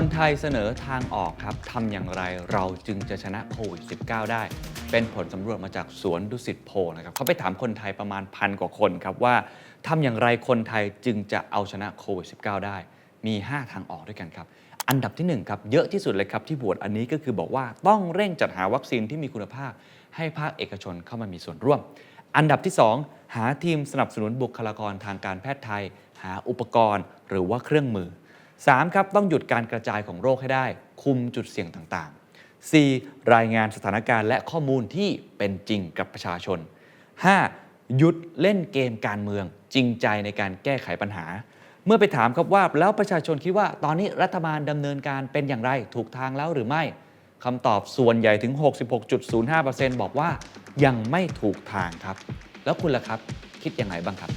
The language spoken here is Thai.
คนไทยเสนอทางออกครับทำอย่างไรเราจึงจะชนะโควิด -19 ได้ เป็นผลสำรวจมาจากสวนดุสิตโพนะครับเขาไปถามคนไทยประมาณพันกว่าคนครับว่าทำอย่างไรคนไทยจึงจะเอาชนะโควิด -19 ได้ มี 5 ทางออกด้วยกันครับ อันดับที่1ครับเยอะที่สุดเลยครับที่บวชอันนี้ก็คือบอกว่าต้องเร่งจัดหาวัคซีนที่มีคุณภาพ ให้ภาคเอกชนเข้ามามีส่วนร่วม อันดับที่ 2 หาทีมสนับสนุนบุคลากรทางการแพทย์ไทย หาอุปกรณ์ หรือว่าเครื่องมือ 3. ครับต้องหยุดการกระจายของโรคให้ได้ คุมจุดเสี่ยงต่างๆ 4. รายงานสถานการณ์และข้อมูลที่เป็นจริงกับประชาชน 5. หยุดเล่นเกมการเมืองจริงใจในการแก้ไขปัญหา เมื่อไปถามครับว่าแล้วประชาชนคิดว่าตอนนี้รัฐบาลดำเนินการเป็นอย่างไรถูกทางแล้วหรือไม่คำตอบส่วนใหญ่ถึง 66.05%บอกว่ายังไม่ถูกทางครับ แล้วคุณล่ะครับ คิดยังไงบ้างครับ